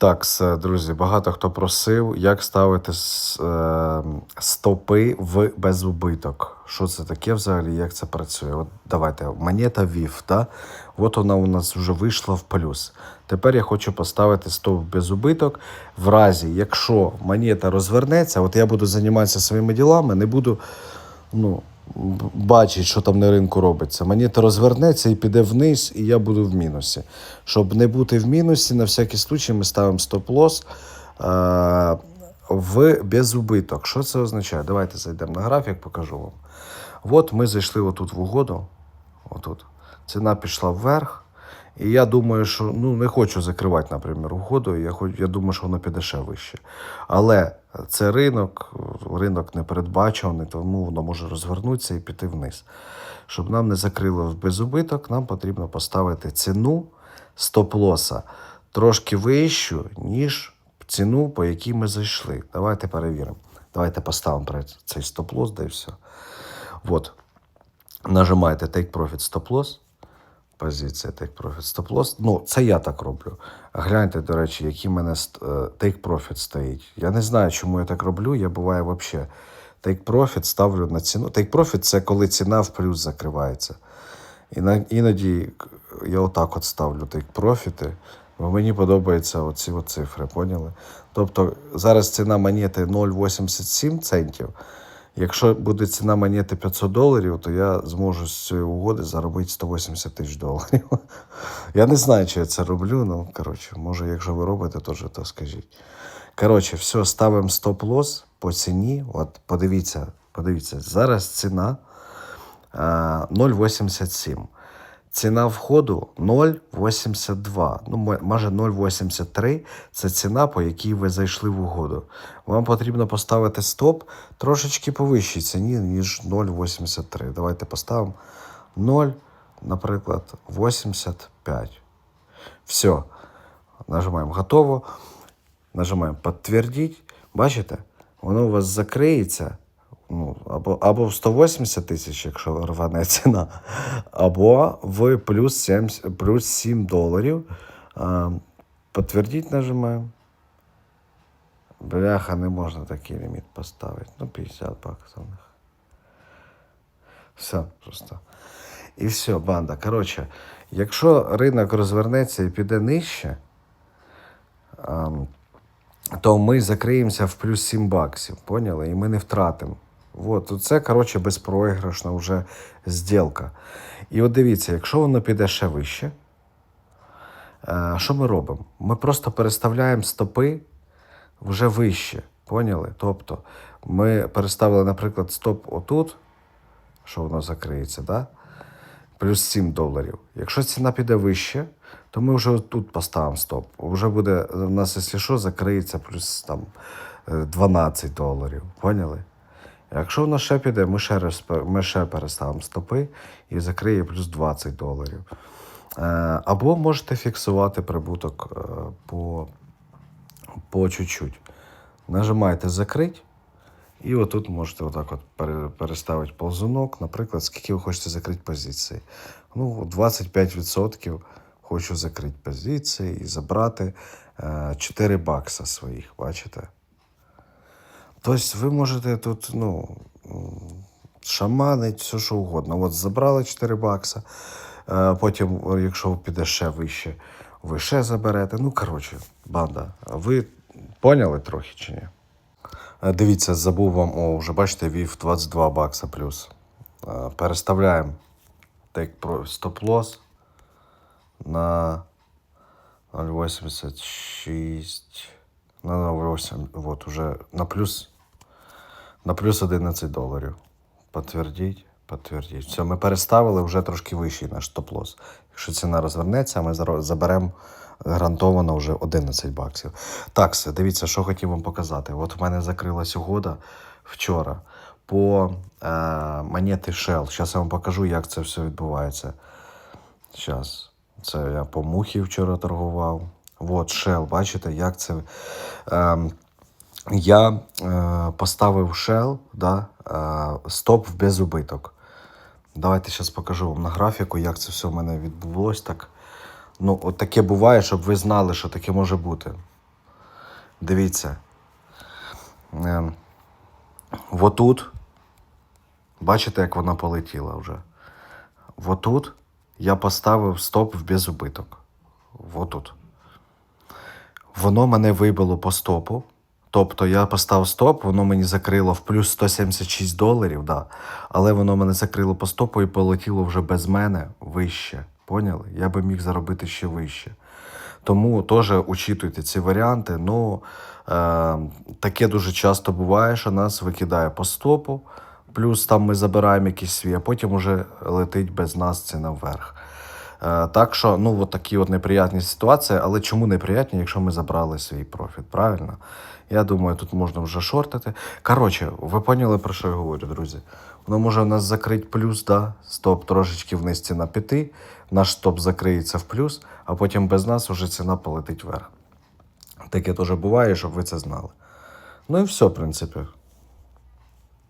Так, друзі, багато хто просив, як ставити е, стопи в безубиток. Що це таке взагалі, як це працює? От давайте, монета VIF, да? От вона у нас вже вийшла в плюс. Тепер я хочу поставити стоп в безубиток. В разі, якщо монета розвернеться, от я буду займатися своїми ділами, не буду ну, бачить, що там на ринку робиться. Монета розвернеться і піде вниз, і я буду в мінусі. Щоб не бути в мінусі, на всякий случай ми ставимо стоп-лос е- в безубиток. Що це означає? Давайте зайдемо на графік, покажу вам. От ми зайшли отут в угоду. Отут. Ціна пішла вверх. І я думаю, що ну, не хочу закривати, наприклад, угоду. Я, хоч, я думаю, що воно піде ще вище. Але це ринок, ринок непередбачуваний, тому воно може розвернутися і піти вниз. Щоб нам не закрило в безубиток, нам потрібно поставити ціну стоп-лоса трошки вищу, ніж ціну, по якій ми зайшли. Давайте перевіримо. Давайте поставимо цей стоп-лос, де і все. От. Нажимаєте Take Profit Stop Loss. Позиція Take Profit Stop Loss. Ну, це я так роблю. Гляньте, до речі, який в мене е, Take Profit стоїть. Я не знаю, чому я так роблю. Я буває взагалі Take Profit ставлю на ціну. Take Profit це коли ціна в плюс закривається. І на, іноді я отак от ставлю Take Profit, бо мені подобаються оці от цифри, поняли? Тобто зараз ціна монети 0,87 центів. Якщо буде ціна монети 500 доларів, то я зможу з цієї угоди заробити 180 тисяч доларів. Я не знаю, чи я це роблю, ну коротше, може, якщо ви робите, то то скажіть. Коротше, все, ставимо стоп-лос по ціні. От подивіться, подивіться, зараз ціна 0,87. Ціна входу 0,82. Ну, може 0,83 це ціна, по якій ви зайшли в угоду. Вам потрібно поставити стоп трошечки по вищій ціні, ніж 0,83. Давайте поставимо 0, наприклад, 85. Все. Нажимаємо готово. Нажимаємо підтвердіть. Бачите? Воно у вас закриється. Ну, або, або в 180 тисяч, якщо рване ціна, або в плюс 7, плюс 7 доларів. А, підтвердіть нажимаємо. Бляха, не можна такий ліміт поставити. Ну, 50 баксів. Все просто. І все, банда. Коротше, якщо ринок розвернеться і піде нижче, ам, то ми закриємося в плюс 7 баксів, поняли? І ми не втратимо. От, це, коротше, безпроіграшна вже зділка. І от дивіться, якщо воно піде ще вище, е, що ми робимо? Ми просто переставляємо стопи вже вище. Поняли? Тобто ми переставили, наприклад, стоп отут, що воно закриється, да? плюс 7 доларів. Якщо ціна піде вище, то ми вже тут поставимо стоп. Вже буде у нас, якщо що, закриється плюс там, е, 12 доларів. Поняли? Якщо воно ще піде, ми ще, ми ще переставимо стопи і закриє плюс 20 доларів. Е, Або можете фіксувати прибуток е, по, по чуть-чуть. Нажимаєте закрить. І отут можете отак от переставити ползунок, наприклад, скільки ви хочете закрити позиції. Ну, 25% хочу закрити позиції і забрати е, 4 бакса своїх, бачите? Тобто ви можете тут, ну, шаманить, все що угодно. От забрали 4 бакса, е, потім, якщо піде ще вище, ви ще заберете. Ну, коротше, банда. Ви поняли трохи чи ні? Е, Дивіться, забув вам, о, вже бачите, вів 22 бакса плюс. Е, Переставляємо стоп-лосс на 0,86. На 0,8. Вот, уже на плюс, на плюс 11 доларів. Підтвердіть, підтвердіть. Все, ми переставили вже трошки вищий наш стоп-лосс. Якщо ціна розвернеться, ми заберемо гарантовано вже 11 баксів. Так, все, дивіться, що хотів вам показати. От в мене закрилась угода вчора по е, монети Shell. Зараз я вам покажу, як це все відбувається. Зараз. Це я по мухі вчора торгував. От Shell, бачите, як це. Ем, я е, поставив Shell, да, е, стоп в безубиток. Давайте зараз покажу вам на графіку, як це все в мене відбулось так. Ну, от таке буває, щоб ви знали, що таке може бути. Дивіться. Ем, Отут. Бачите, як вона полетіла вже. Отут я поставив стоп в безубиток. Отут. Воно мене вибило по стопу. Тобто я поставив стоп, воно мені закрило в плюс 176 доларів, да. але воно мене закрило по стопу і полетіло вже без мене вище. Поняли? Я би міг заробити ще вище. Тому теж учитуйте ці варіанти. Ну, е, таке дуже часто буває, що нас викидає по стопу, плюс там ми забираємо якийсь свій, а потім уже летить без нас ціна вверх. Е, так що, ну, от такі от неприятні ситуації, але чому неприятні, якщо ми забрали свій профіт, правильно? Я думаю, тут можна вже шортити. Коротше, ви поняли, про що я говорю, друзі? Воно може у нас закрити плюс, да? стоп трошечки вниз ціна піти, наш стоп закриється в плюс, а потім без нас вже ціна полетить вверх. Таке теж буває, щоб ви це знали. Ну і все, в принципі.